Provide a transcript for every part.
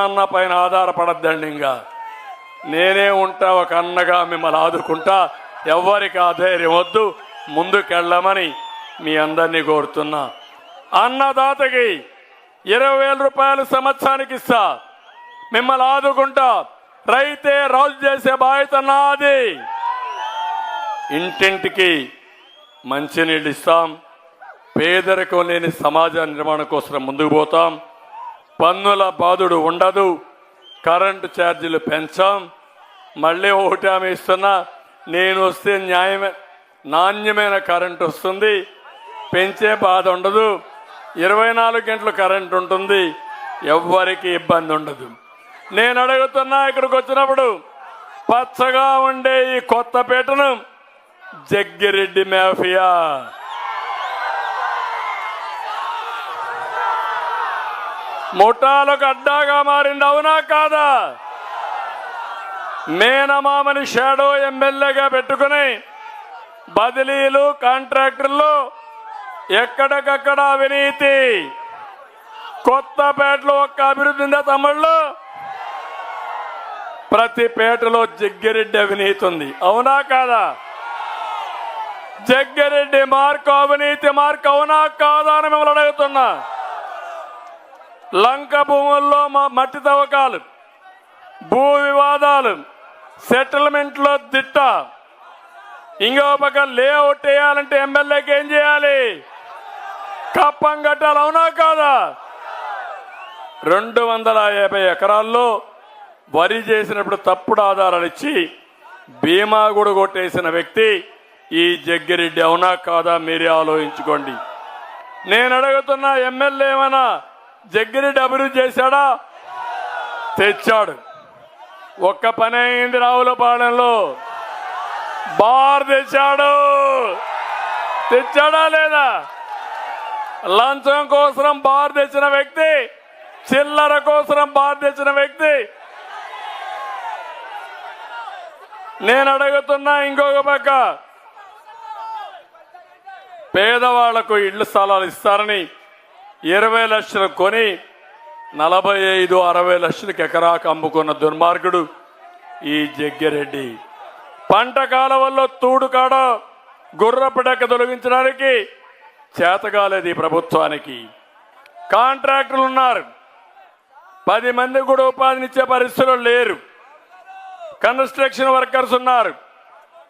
అన్న పైన ఆధారపడద్దండి ఇంకా. నేనే ఉంటా ఒక అన్నగా మిమ్మల్ని ఆదుకుంటా. ఎవ్వరికి ఆధైర్యం వద్దు. ముందుకెళ్ళమని మీ అందరినీ కోరుతున్నా. అన్నదాతకి ఇరవై వేల రూపాయలు సంవత్సరానికి ఇస్తా. మిమ్మల్ని ఆదుకుంటా. రైతే రాజు చేసే బాధ్యత నాది. ఇంటింటికి మంచినీళ్ళు ఇస్తాం. పేదరికం లేని సమాజ నిర్మాణం కోసం ముందుకు పోతాం. పన్నుల బాధుడు ఉండదు. కరెంటు ఛార్జీలు పెంచాం. మళ్ళీ ఒకటి ఆమె ఇస్తున్నా నేను వస్తే న్యాయమే నాణ్యమైన కరెంట్ వస్తుంది. పెంచే బాధ ఉండదు. ఇరవై నాలుగు గంటలు కరెంట్ ఉంటుంది. ఎవ్వరికి ఇబ్బంది ఉండదు. నేను అడుగుతున్నా ఇక్కడికి వచ్చినప్పుడు పచ్చగా ఉండే ఈ కొత్తపేటను జగ్గిరెడ్డి మాఫియా. ముఠాలకు అడ్డాగా మారింది అవునా కాదా? మేనమామని షాడో ఎమ్మెల్యేగా పెట్టుకుని బదిలీలు కాంట్రాక్టర్లు ఎక్కడికక్కడ అవినీతి. కొత్తపేటలో ఒక్క అభివృద్ధి ఉందా తమ్ముళ్ళు? ప్రతి పేటలో జగ్గిరెడ్డి అవినీతి ఉంది అవునా కాదా? జగ్గిరెడ్డి మార్కు అవినీతి మార్కు అవునా కాదా అని మిమ్మల్ని అడుగుతున్నా. లంక భూముల్లో మా మట్టి తవ్వకాలు భూ వివాదాలు సెటిల్మెంట్లో దిట్ట. ఇంకో పక్క లేఅవుట్ వేయాలంటే ఎమ్మెల్యేకి ఏం చేయాలి? కప్పం కట్టాలి అవునా కాదా? రెండు వందల యాభై ఎకరాల్లో వరి చేసినప్పుడు తప్పుడు ఆధారాలు ఇచ్చి బీమా కూడా కొట్టేసిన వ్యక్తి ఈ జగ్గిరెడ్డి అవునా కాదా? మీరే ఆలోచించుకోండి. నేను అడుగుతున్న ఎమ్మెల్యే ఏమైనా జగ్గిరెడ్డి అభివృద్ధి చేశాడా? తెచ్చాడు. ఒక్క పని అయింది రావులపాలెంలో బార్ తెచ్చాడు. తెచ్చాడా లేదా? లంచం కోసం బార్ తెచ్చిన వ్యక్తి చిల్లర కోసం బార్ తెచ్చిన వ్యక్తి. నేను అడుగుతున్నా ఇంకొక పక్క. పేదవాళ్ళకు ఇళ్ళ స్థలాలు ఇస్తారని ఇరవై లక్షలు కొని నలభై ఐదు అరవై లక్షలకు ఎకరాకు అమ్ముకున్న దుర్మార్గుడు ఈ జగ్గిరెడ్డి. పంట కాలవల్లో తూడు కాడ గుర్రపిడక తొలగించడానికి చేతగాలేదు ఈ ప్రభుత్వానికి. కాంట్రాక్టులు ఉన్నారు. పది మంది కూడా ఉపాధినిచ్చే పరిస్థితులు లేరు. కన్స్ట్రక్షన్ వర్కర్స్ ఉన్నారు.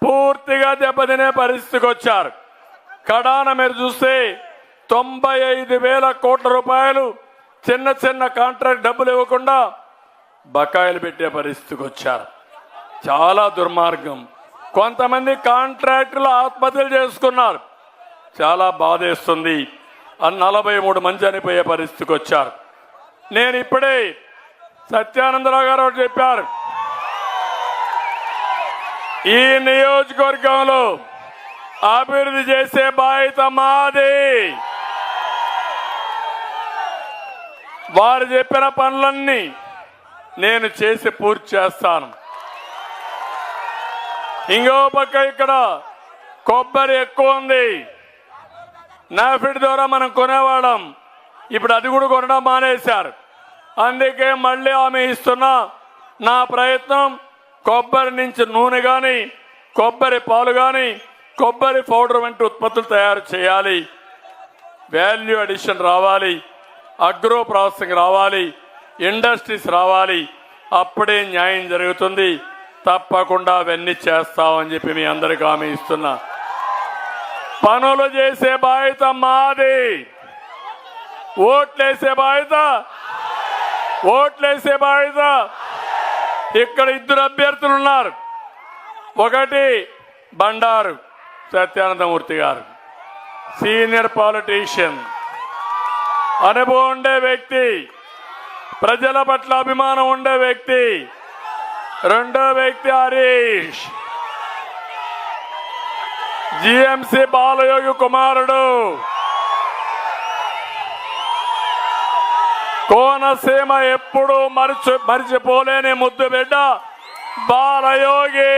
పూర్తిగా దెబ్బతినే పరిస్థితికి వచ్చారు. కడాన మీరు చూస్తే తొంభై ఐదు వేల కోట్ల రూపాయలు చిన్న చిన్న కాంట్రాక్ట్ డబ్బులు ఇవ్వకుండా బకాయిలు పెట్టే పరిస్థితికి వచ్చారు. చాలా దుర్మార్గం. కొంతమంది కాంట్రాక్టులు ఆత్మహత్యలు చేసుకున్నారు. చాలా బాధేస్తుంది. అని నలభై మూడు మంది చనిపోయే పరిస్థితికి వచ్చారు. నేను ఇప్పుడే సత్యానందరావు గారు ఒకటి చెప్పారు. ఈ నియోజకవర్గంలో అభివృద్ధి చేసే బాధ్యత మాది. వారు చెప్పిన పనులన్నీ నేను చేసి పూర్తి చేస్తాను. ఇంకో పక్క ఇక్కడ కొబ్బరి ఎక్కువ ఉంది. నాఫిడ్ ద్వారా మనం కొనేవాళ్ళం. ఇప్పుడు అది కూడా కొనడం మానేశారు. అందుకే మళ్ళీ ఆమె ఇస్తున్నా నా ప్రయత్నం కొబ్బరి నుంచి నూనె కానీ కొబ్బరి పాలు కానీ కొబ్బరి పౌడర్ వంటి ఉత్పత్తులు తయారు చేయాలి. వాల్యూ అడిషన్ రావాలి. అగ్రో ప్రాసెసింగ్ రావాలి ఇండస్ట్రీస్ రావాలి అప్పుడే న్యాయం జరుగుతుంది. తప్పకుండా అవన్నీ చేస్తామని చెప్పి మీ అందరికి హామీ ఇస్తున్నా. పనులు చేసే బాధ్యత మాది. ఓట్లేసే బాధ్యత ఓట్లేసే బాధ్యత. ఇక్కడ ఇద్దరు అభ్యర్థులు ఉన్నారు. ఒకటి బండారు సత్యానందమూర్తి గారు సీనియర్ పాలిటీషియన్. అనుభవం ఉండే వ్యక్తి ప్రజల పట్ల అభిమానం ఉండే వ్యక్తి రెండో వ్యక్తి హరీష్. జిఎంసి బాలయోగి కుమారుడు కోనసీమ ఎప్పుడు మరిచి మరిచిపోలేని ముద్దు బిడ్డ బాలయోగి.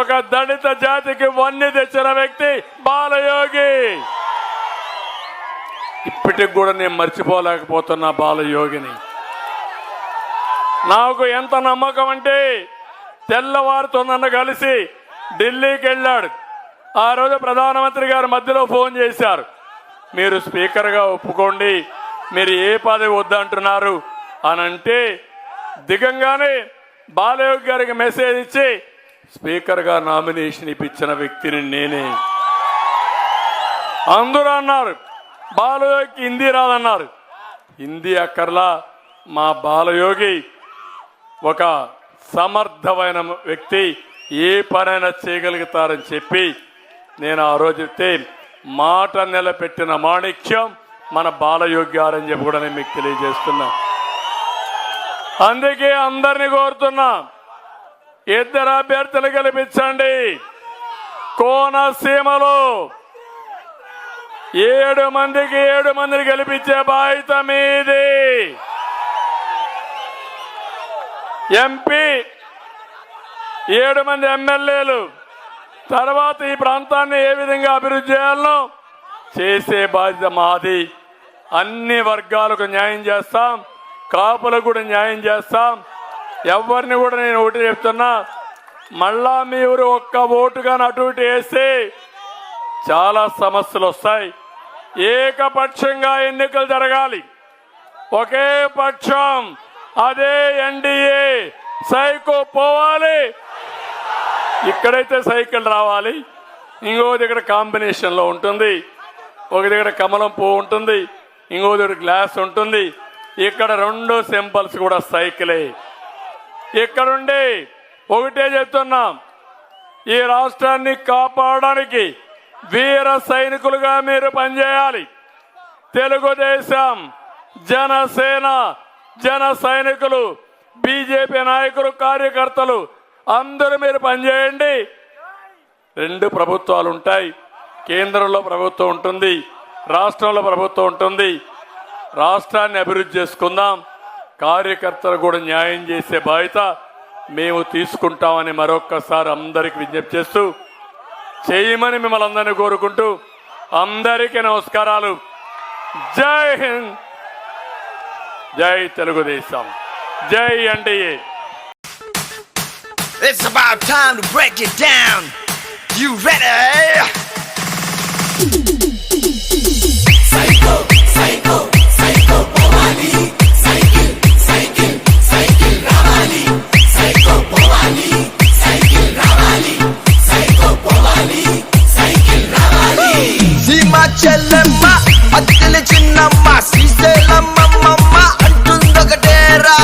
ఒక దళిత జాతికి వన్ని తెచ్చిన వ్యక్తి బాలయోగి. ఇప్పటికి కూడా నేను మర్చిపోలేకపోతున్నా బాలయోగిని. నాకు ఎంత నమ్మకం అంటే తెల్లవారితో నన్ను కలిసి ఢిల్లీకి వెళ్ళాడు. ఆ రోజు ప్రధానమంత్రి గారు మధ్యలో ఫోన్ చేశారు. మీరు స్పీకర్గా ఒప్పుకోండి మీరు ఏ పదవి వద్దంటున్నారు అని అంటే దిగంగానే బాలయోగి గారికి మెసేజ్ ఇచ్చి స్పీకర్గా నామినేషన్ ఇప్పించిన వ్యక్తిని నేనే. అందరూ అన్నారు బాలయోగికి హిందీ రాదన్నారు. హిందీ అక్కర్లా మా బాలయోగి ఒక సమర్థమైన వ్యక్తి ఏ పనైనా చేయగలుగుతారని చెప్పి నేను ఆ రోజు చెప్తే మాట నిలబెట్టిన మాణిక్యం మన బాలయోగి గారని చెప్పి కూడా నేను మీకు తెలియజేస్తున్నా. అందుకే అందరిని కోరుతున్నా ఇద్దరు అభ్యర్థులు గెలిపించండి. కోనసీమలో ఏడు మందికి ఏడు మందిని గెలిపించే బాధ్యత మీది. ఎంపీ ఏడు మంది ఎమ్మెల్యేలు. తర్వాత ఈ ప్రాంతాన్ని ఏ విధంగా అభివృద్ధి చేయాలనో చేసే బాధ్యత మాది. అన్ని వర్గాలకు న్యాయం చేస్తాం. కాపులకు కూడా న్యాయం చేస్తాం. ఎవరిని కూడా నేను ఒకటి చెప్తున్నా మళ్ళా మీరు ఒక్క ఓటుగా అటు ఇటు వేస్తే చాలా సమస్యలు వస్తాయి. ఏకపక్షంగా ఎన్నికలు జరగాలి. ఒకే పక్షం అదే ఎన్డీఏ సైకో పోవాలి. ఇక్కడైతే సైకిల్ రావాలి. ఇంకో దగ్గర కాంబినేషన్లో ఉంటుంది. ఒక దగ్గర కమలం పువ్వు ఉంటుంది. ఇంకో దగ్గర గ్లాస్ ఉంటుంది. ఇక్కడ రెండు సింబల్స్ కూడా సైకిలే. ఇక్కడుండి ఒకటే చెప్తున్నాం. ఈ రాష్ట్రాన్ని కాపాడడానికి వీర సైనికులుగా మీరు పనిచేయాలి. తెలుగుదేశం జనసేన జన సైనికులు బీజేపీ నాయకులు కార్యకర్తలు అందరూ మీరు పనిచేయండి. రెండు ప్రభుత్వాలు ఉంటాయి. కేంద్రంలో ప్రభుత్వం ఉంటుంది. రాష్ట్రంలో ప్రభుత్వం ఉంటుంది. రాష్ట్రాన్ని అభివృద్ధి చేసుకుందాం. కార్యకర్తలు కూడా న్యాయం చేసే బాధ్యత మేము తీసుకుంటామని మరొక్కసారి అందరికి విజ్ఞప్తి చేస్తూ చేయమని మిమ్మల్ని అందరినీ కోరుకుంటూ అందరికీ నమస్కారాలు జై హింద్ జై తెలుగుదేశం జై NTA It's about time to break it down. You ready? చెల్లెమ్మ అద్దెల చిన్నమ్మ శ్రీశైలమ్మమ్మ అంటుందొకటేరా.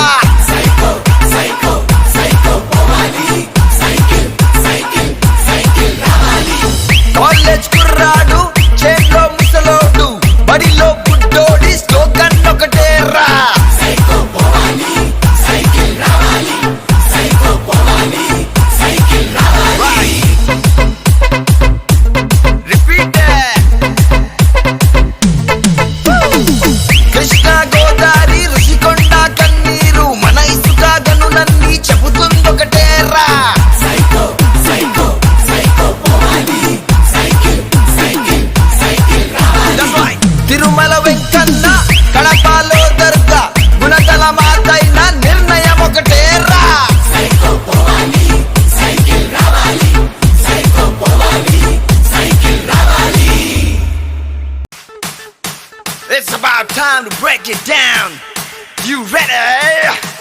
Time to break it down. You ready?